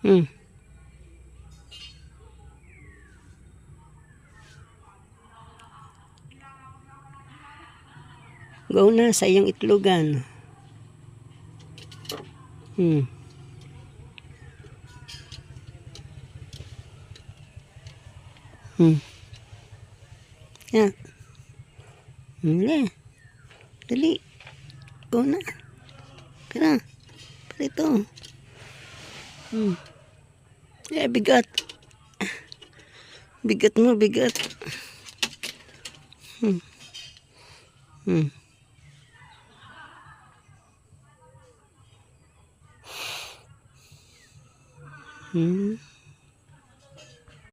Hmm. Go na sa iyong itlogan. Hmm. Hmm. Yan. Dali. Dali. Go na. Tara. Parito. Hmm. Eh, bigat. Bigat mo, bigat. Hmm. Hmm. Hmm.